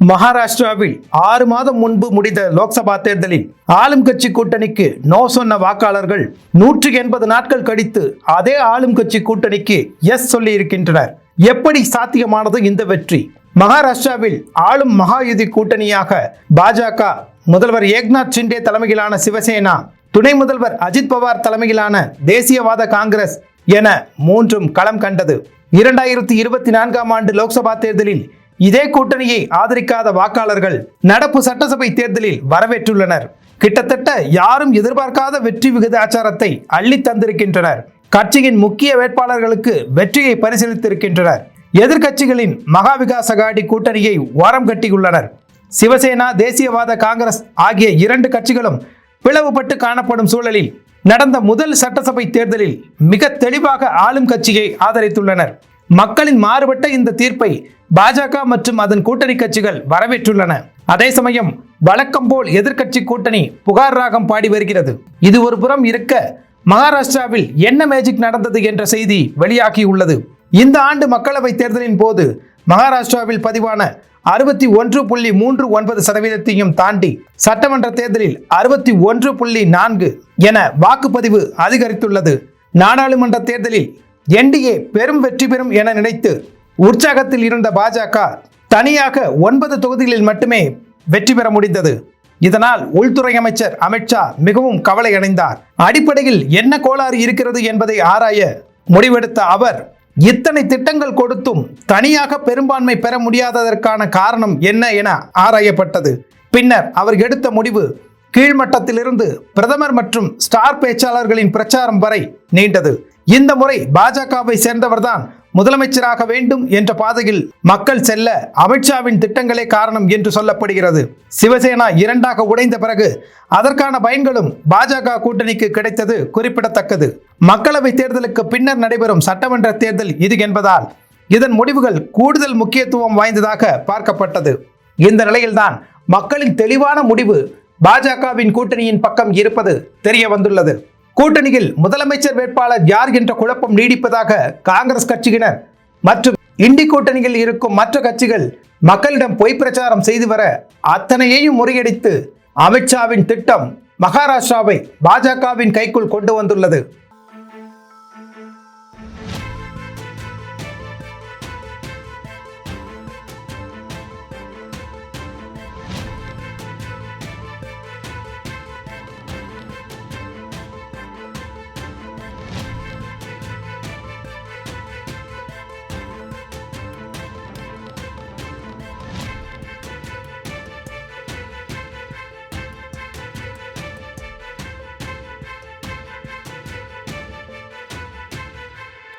மகாராஷ்டிராவில் ஆறு மாதம் முன்பு முடிந்த லோக்சபா தேர்தலில் ஆளும் கட்சி கூட்டணிக்கு நோ சொன்ன வாக்காளர்கள் நூற்றி எண்பது நாட்கள் கழித்து அதே ஆளும் கட்சி கூட்டணிக்கு எஸ் சொல்லி இருக்கின்றனர் எப்படி சாத்தியமானது இந்த வெற்றி? மகாராஷ்டிராவில் ஆளும் மகாயுதி கூட்டணியாக பாஜக முதல்வர் ஏக்நாத் ஷிண்டே தலைமையிலான சிவசேனா துணை முதல்வர் அஜித் பவார் தலைமையிலான தேசியவாத காங்கிரஸ் என மூன்றும் களம் கண்டது. இரண்டாயிரத்தி இருபத்தி நான்காம் ஆண்டு லோக்சபா தேர்தலில் இதே கூட்டணியை ஆதரிக்காத வாக்காளர்கள் நடப்பு சட்டசபை தேர்தலில் வரவேற்றுள்ளனர். கிட்டத்தட்ட யாரும் எதிர்பார்க்காத வெற்றி விகிதாச்சாரத்தை அள்ளி தந்திருக்கின்றனர். கட்சியின் முக்கிய வேட்பாளர்களுக்கு வெற்றியை பரிசீலித்திருக்கின்றனர். எதிர்க்கட்சிகளின் மகா விகாஸ் அகாடி கூட்டணியை ஓரம் கட்டியுள்ளனர். சிவசேனா தேசியவாத காங்கிரஸ் ஆகிய இரண்டு கட்சிகளும் பிளவுபட்டு காணப்படும் சூழலில் நடந்த முதல் சட்டசபை தேர்தலில் மிக தெளிவாக ஆளும் கட்சியை ஆதரித்துள்ளனர். மக்களின் மாறுபட்ட இந்த தீர்ப்பை பாஜக மற்றும் அதன் கூட்டணி கட்சிகள் வரவேற்றுள்ளன. அதே சமயம் வழக்கம் போல் எதிர்க்கட்சி கூட்டணி புகார் ராகம் பாடி வருகிறது. இது ஒரு புறம் இருக்க மகாராஷ்டிராவில் என்ன மேஜிக் நடந்தது என்ற செய்தி வெளியாகியுள்ளது. இந்த ஆண்டு மக்களவை தேர்தலின் போது மகாராஷ்டிராவில் பதிவான அறுபத்தி ஒன்று புள்ளி மூன்று ஒன்பது சதவீதத்தையும் தாண்டி சட்டமன்ற தேர்தலில் அறுபத்தி ஒன்று புள்ளி நான்கு என வாக்குப்பதிவு அதிகரித்துள்ளது. நாடாளுமன்ற தேர்தலில் என்டிஏ பெரும் வெற்றி பெறும் என நினைத்து உற்சாகத்தில் இருந்த பாஜக தனியாக ஒன்பது தொகுதிகளில் மட்டுமே வெற்றி பெற முடிந்தது. இதனால் உள்துறை அமைச்சர் அமித்ஷா மிகவும் கவலை அடைந்தார் அடிப்படையில் என்ன கோளாறு இருக்கிறது என்பதை ஆராய முடிவெடுத்த அவர் இத்தனை திட்டங்கள் கொடுத்தும் தனியாக பெரும்பான்மை பெற முடியாததற்கான காரணம் என்ன என ஆராயப்பட்டது. பின்னர் அவர் எடுத்த முடிவு கீழ்மட்டத்திலிருந்து பிரதமர் மற்றும் ஸ்டார் பேச்சாளர்களின் பிரச்சாரம் வரை நீண்டது. இந்த முறை பாஜகவை சேர்ந்தவர்தான் முதலமைச்சராக வேண்டும் என்ற பாதையில் மக்கள் செல்ல அமித்ஷாவின் திட்டங்களே காரணம் என்று சொல்லப்படுகிறது. சிவசேனா இரண்டாக உடைந்த பிறகு அதற்கான பயன்களும் பாஜக கூட்டணிக்கு கிடைத்தது குறிப்பிடத்தக்கது. மக்களவை தேர்தலுக்கு பின்னர் நடைபெறும் சட்டமன்ற தேர்தல் இது என்பதால் இதன் முடிவுகள் கூடுதல் முக்கியத்துவம் வாய்ந்ததாக பார்க்கப்பட்டது. இந்த நிலையில்தான் மக்களின் தெளிவான முடிவு பாஜகவின் கூட்டணியின் பக்கம் இருப்பது தெரிய வந்துள்ளது கூட்டணியில் முதலமைச்சர் வேட்பாளர் யார் என்ற குழப்பம் நீடிப்பதாக காங்கிரஸ் கட்சியினர் மற்றும் இண்டி கூட்டணியில் இருக்கும் மற்ற கட்சிகள் மக்களிடம் பொய் பிரச்சாரம் செய்து வர அத்தனையையும் முறியடித்து அமித்ஷாவின் திட்டம் மகாராஷ்டிராவை பாஜகவின் கைக்குள் கொண்டு வந்துள்ளது.